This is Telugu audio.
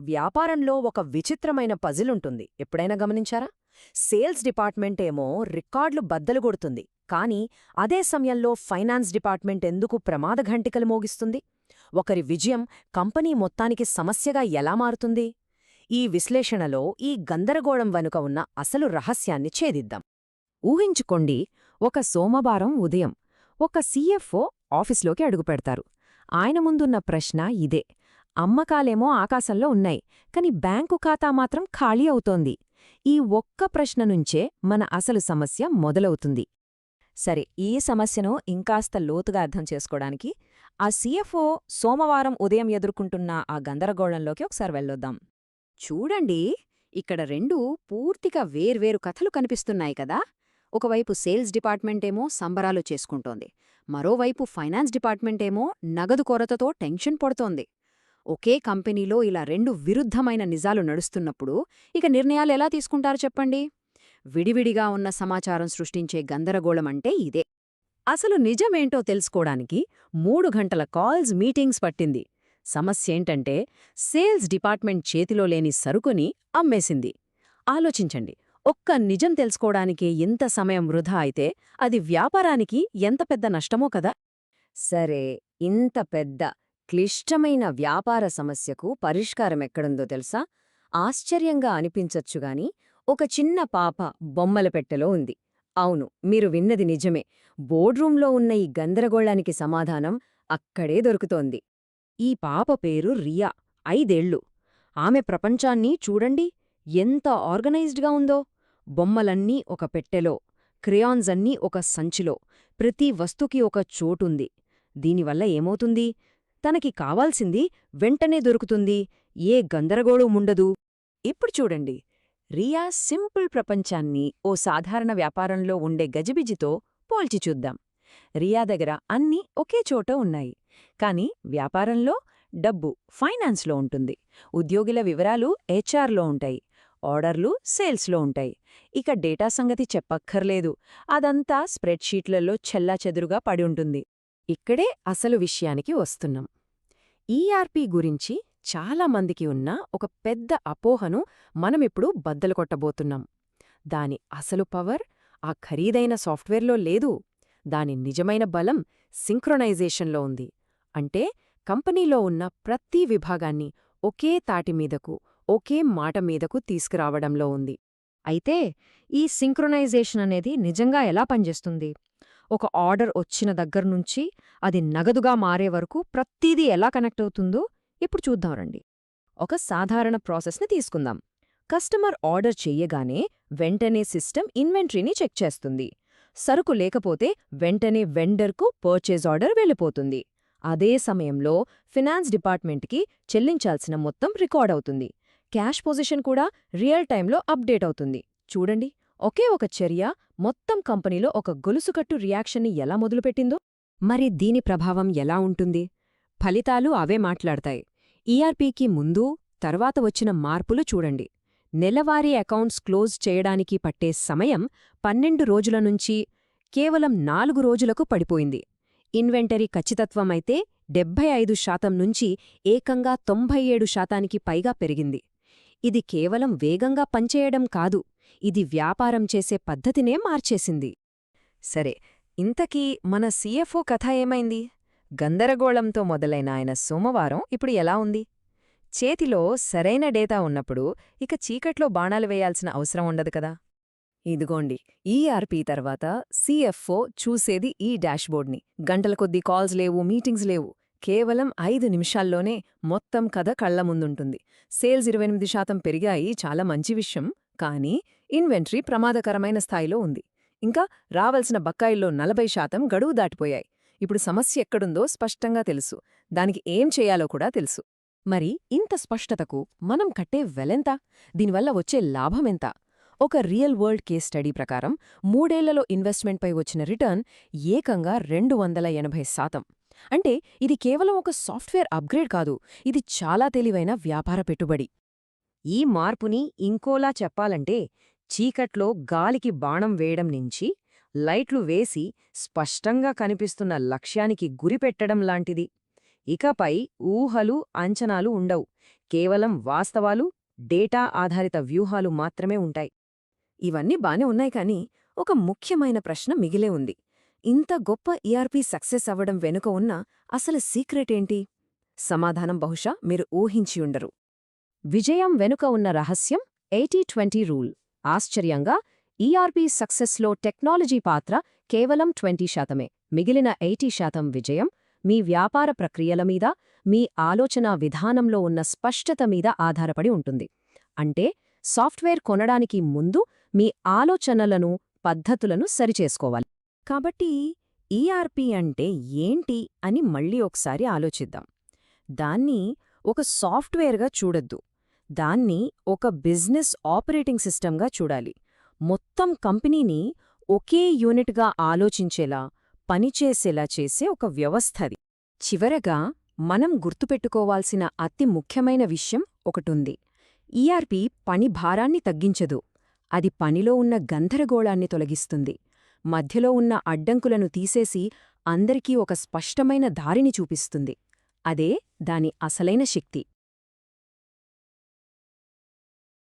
వ్యాపారంలో ఒక విచిత్రమైన పజిలుంటుంది. ఎప్పుడైనా గమనించారా? సేల్స్ డిపార్ట్మెంట్ ఏమో రికార్డులు బద్దలు కొడుతుంది. కానీ అదే సమయంలో ఫైనాన్స్ డిపార్ట్మెంట్ ఎందుకు ప్రమాద ఘంటికలు మోగిస్తుంది? ఒకరి విజయం కంపెనీ మొత్తానికి సమస్యగా ఎలా మారుతుంది? ఈ విశ్లేషణలో ఈ గందరగోళం వెనుక ఉన్న అసలు రహస్యాన్ని ఛేదిద్దాం. ఊహించుకోండి ఒక సోమవారం ఉదయం ఒక సీఎఫ్ఓ ఆఫీస్లోకి అడుగుపెడతారు. ఆయన ముందున్న ప్రశ్న ఇదే. అమ్మకాలేమో ఆకాశంలో ఉన్నాయి. కాని బ్యాంకు ఖాతా మాత్రం ఖాళీ అవుతోంది. ఈ ఒక్క ప్రశ్న నుంచే మన అసలు సమస్య మొదలవుతుంది. సరే ఈ సమస్యను ఇంకాస్త లోతుగా అర్థం చేసుకోవడానికి ఆ సీఎఫ్ఓ సోమవారం ఉదయం ఎదుర్కొంటున్న ఆ గందరగోళంలోకి ఒకసారి వెళ్ళొద్దాం. చూడండి ఇక్కడ రెండు పూర్తిగా వేర్వేరు కథలు కనిపిస్తున్నాయి కదా. ఒకవైపు సేల్స్ డిపార్ట్మెంటేమో సంబరాలు చేసుకుంటోంది. మరోవైపు ఫైనాన్స్ డిపార్ట్మెంటేమో నగదు కొరతతో టెన్షన్ పడుతోంది. ఒకే కంపెనీలో ఇలా రెండు విరుద్ధమైన నిజాలు నడుస్తున్నప్పుడు ఇక నిర్ణయాలు ఎలా తీసుకుంటారు చెప్పండి? విడివిడిగా ఉన్న సమాచారం సృష్టించే గందరగోళమంటే ఇదే. అసలు నిజమేంటో తెలుసుకోవడానికి మూడు గంటల కాల్స్ మీటింగ్స్ పట్టింది. సమస్యేంటంటే సేల్స్ డిపార్ట్మెంట్ చేతిలో లేని సరుకుని అమ్మేసింది. ఆలోచించండి ఒక్క నిజం తెలుసుకోవడానికే ఇంత సమయం వృధా అయితే అది వ్యాపారానికి ఎంత పెద్ద నష్టమో కదా? సరే ఇంత పెద్ద. క్లిష్టమైన వ్యాపార సమస్యకు పరిష్కారమెక్కడుందో తెలుసా? ఆశ్చర్యంగా అనిపించొచ్చుగాని ఒక చిన్న పాప బొమ్మల పెట్టెలో ఉంది. అవును మీరు విన్నది నిజమే. బోర్డ్రూంలో ఉన్న ఈ గందరగోళానికి సమాధానం అక్కడే దొరుకుతోంది. ఈ పాప పేరు రియా. ఐదేళ్ళు ఆమె ప్రపంచాన్ని చూడండి ఎంత ఆర్గనైజ్డ్గా ఉందో. బొమ్మలన్నీ ఒక పెట్టెలో క్రేయాన్స్ అన్నీ ఒక సంచిలో ప్రతి వస్తుకి ఒక చోటుంది దీనివల్ల ఏమవుతుంది? తనకి కావాల్సింది వెంటనే దొరుకుతుంది. ఏ గందరగోళముండదు ఇప్పుడు చూడండి. రియా సింపుల్ ప్రపంచాన్ని ఓ సాధారణ వ్యాపారంలో ఉండే గజిబిజితో పోల్చి చూద్దాం. రియా దగ్గర అన్నీ ఒకే చోట ఉన్నాయి. కాని వ్యాపారంలో డబ్బు ఫైనాన్స్లో ఉంటుంది. ఉద్యోగుల వివరాలు హెచ్ఆర్లో ఉంటాయి. ఆర్డర్లు సేల్స్లో ఉంటాయి. ఇక డేటా సంగతి చెప్పక్కర్లేదు. అదంతా స్ప్రెడ్షీట్లలో చెల్లాచెదురుగా పడి ఉంటుంది. ఇక్కడే అసలు విషయానికి వస్తున్నాం. ఈఆర్పి గురించి చాలామందికి ఉన్న ఒక పెద్ద అపోహను మనమిప్పుడు బద్దలు కొట్టబోతున్నాం దాని అసలు పవర్ ఆ ఖరీదైన సాఫ్ట్వేర్లో లేదు. దాని నిజమైన బలం సింక్రొనైజేషన్లో ఉంది. అంటే కంపెనీలో ఉన్న ప్రతి విభాగాన్ని ఒకే తాటిమీదకు ఒకే మాట మీదకు తీసుకురావడంలో ఉంది. అయితే ఈ సింక్రొనైజేషన్ అనేది నిజంగా ఎలా పనిచేస్తుంది? ఒక ఆర్డర్ వచ్చిన దగ్గర్నుంచి అది నగదుగా మారే వరకు ప్రతీదీ ఎలా కనెక్ట్ అవుతుందో ఇప్పుడు చూద్దాం రండి. ఒక సాధారణ ప్రాసెస్ని తీసుకుందాం. కస్టమర్ ఆర్డర్ చెయ్యగానే వెంటనే సిస్టమ్ ఇన్వెంటరీని చెక్ చేస్తుంది. సరుకు లేకపోతే వెంటనే వెండర్కు పర్చేజ్ ఆర్డర్ వెళ్ళిపోతుంది. అదే సమయంలో ఫినాన్స్ డిపార్ట్మెంట్కి చెల్లించాల్సిన మొత్తం రికార్డ్ అవుతుంది. క్యాష్ పొజిషన్ కూడా రియల్ టైంలో అప్డేట్ అవుతుంది. చూడండి. ఒకే ఒక చర్య మొత్తం కంపెనీలో ఒక గొలుసుకట్టు రియాక్షన్ని ఎలా మొదలుపెట్టిందో? మరి దీని ప్రభావం ఎలా ఉంటుంది? ఫలితాలు అవే మాట్లాడతాయి. ఈఆర్పీకి ముందు తర్వాత వచ్చిన మార్పులు చూడండి. నెలవారీ అకౌంట్స్ క్లోజ్ చేయడానికి పట్టే సమయం పన్నెండు రోజుల నుంచి కేవలం నాలుగు రోజులకు పడిపోయింది. ఇన్వెంటరీ ఖచ్చితత్వమైతే డెబ్బై ఐదు శాతం నుంచి ఏకంగా తొంభై ఏడు శాతానికి పైగా పెరిగింది. ఇది కేవలం వేగంగా పనిచేయడం కాదు ఇది వ్యాపారం చేసే పద్ధతినే మార్చేసింది. సరే ఇంతకీ మన సీఎఫ్ఓ కథ ఏమైంది? గందరగోళంతో మొదలైన ఆయన సోమవారం ఇప్పుడు ఎలా ఉంది? చేతిలో సరైన డేటా ఉన్నప్పుడు ఇక చీకట్లో బాణాలు వేయాల్సిన అవసరం ఉండదు కదా? ఇదిగోండి ఈఆర్పీ తర్వాత సీఎఫ్ఓ చూసేది ఈ డాష్బోర్డ్ని. గంటల కొద్దీ కాల్స్ లేవు మీటింగ్స్ లేవు. కేవలం ఐదు నిమిషాల్లోనే మొత్తం కథ కళ్ళ ముందుంటుంది. సేల్స్ ఇరవై ఎనిమిది శాతం పెరిగాయి చాలా మంచి విషయం. కానీ ఇన్వెంటరీ ప్రమాదకరమైన స్థాయిలో ఉంది. ఇంకా రావలసిన బకాయిల్లో నలభై శాతం గడువు దాటిపోయాయి. ఇప్పుడు సమస్య ఎక్కడుందో స్పష్టంగా తెలుసు. దానికి ఏం చేయాలో కూడా తెలుసు. మరి ఇంత స్పష్టతకు మనం కట్టే వెలెంత? దీనివల్ల వచ్చే లాభమెంత ఒక రియల్ వరల్డ్ కేస్ స్టడీ ప్రకారం మూడేళ్ళలో ఇన్వెస్ట్మెంట్పై వచ్చిన రిటర్న్ ఏకంగా రెండు వందల ఎనభై శాతం. అంటే ఇది కేవలం ఒక సాఫ్ట్వేర్ అప్గ్రేడ్ కాదు ఇది చాలా తెలివైన వ్యాపార పెట్టుబడి. ఈ మార్పుని ఇంకోలా చెప్పాలంటే చీకట్లో గాలికి బాణం వేయడం నుంచి లైట్లు వేసి స్పష్టంగా కనిపిస్తున్న లక్ష్యానికి గురిపెట్టడం లాంటిది. ఇకపై ఊహలు అంచనాలు ఉండవు కేవలం వాస్తవాలు డేటా ఆధారిత వ్యూహాలు మాత్రమే ఉంటాయి. ఇవన్నీ బానే ఉన్నాయి కానీ ఒక ముఖ్యమైన ప్రశ్న మిగిలే ఉంది. ఇంత గొప్ప ఈఆర్పీ సక్సెస్ అవ్వడం వెనుక ఉన్న అసలు సీక్రెట్ ఏంటి? సమాధానం బహుశా మీరు ఊహించియుండరు విజయం వెనుక ఉన్న రహస్యం ఎయిటీ ట్వంటీ రూల్. ఆశ్చర్యంగా ఈఆర్పీ సక్సెస్లో టెక్నాలజీ పాత్ర కేవలం ట్వంటీ శాతమే. మిగిలిన ఎయిటీ శాతం విజయం మీ వ్యాపార ప్రక్రియల మీద మీ ఆలోచనా విధానంలో ఉన్న స్పష్టత మీద ఆధారపడి ఉంటుంది. అంటే సాఫ్ట్వేర్ కొనడానికి ముందు మీ ఆలోచనలను పద్ధతులను సరిచేసుకోవాలి. కాబట్టి ఈఆర్పి అంటే ఏంటి అని మళ్ళీ ఒకసారి ఆలోచిద్దాం. దాన్ని ఒక సాఫ్ట్వేర్గా చూడొద్దు. దాన్ని ఒక బిజినెస్ ఆపరేటింగ్ సిస్టమ్గా చూడాలి. మొత్తం కంపెనీని ఒకే యూనిట్గా ఆలోచించేలా పనిచేసేలా చేసే ఒక వ్యవస్థది. చివరగా మనం గుర్తుపెట్టుకోవాల్సిన అతి ముఖ్యమైన విషయం ఒకటుంది. ఈఆర్పి పని భారాన్ని తగ్గించదు. అది పనిలో ఉన్న గందరగోళాన్ని తొలగిస్తుంది. మధ్యలో ఉన్న అడ్డంకులను తీసేసి అందరికీ ఒక స్పష్టమైన దారిని చూపిస్తుంది. అదే దాని అసలైన శక్తి.